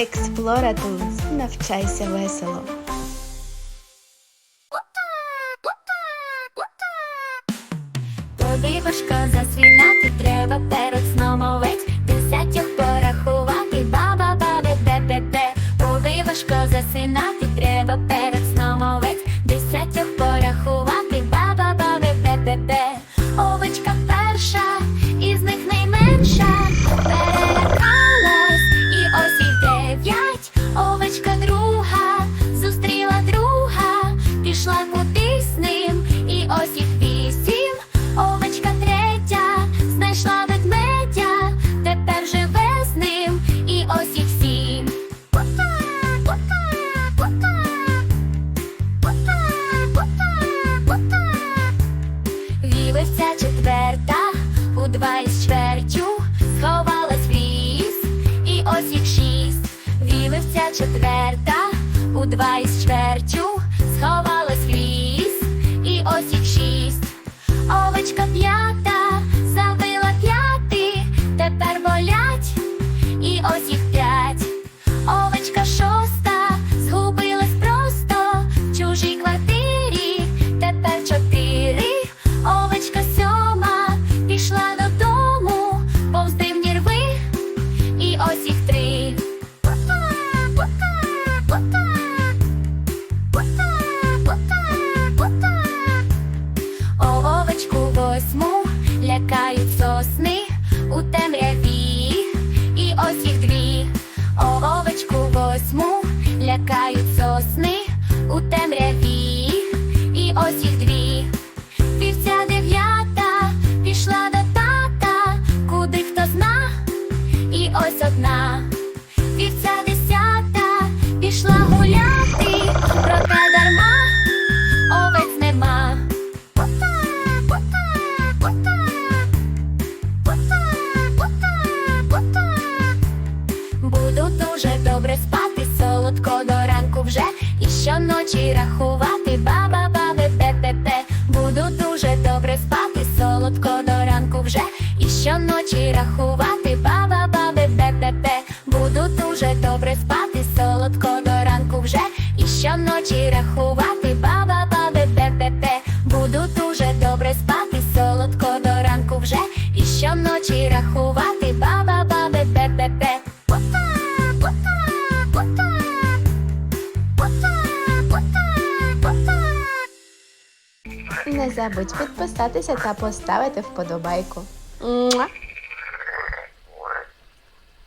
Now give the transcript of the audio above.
Експлора Tools. Навчайся весело. Тобі важко засвінати, треба перед сном овець Десятьох порахувати, баба бабе бе-бе-бе Тобі важко засинати, треба перед два із чвертю сховалась в і ось їх шість. Вівиця четверта, у два із чвертю сховалась в ліс, і ось їх шість. Овечка п'ята, темряві, і ось їх дві. Овечку восьму лякають сосни у темряві, і ось їх дві. Вівця дев'ята пішла до тата, куди хто зна, і ось одна. Вівця десята пішла гуляти, щоночі рахувати. Баба бабе бе-бе-бе Буду дуже добре спати, солодко до ранку вже. І щоночі рахувати. Баба бабе бе-бе-бе Буду дуже добре спати, солодко до ранку вже. І щоночі рахувати Не забудь підписатися та поставити вподобайку.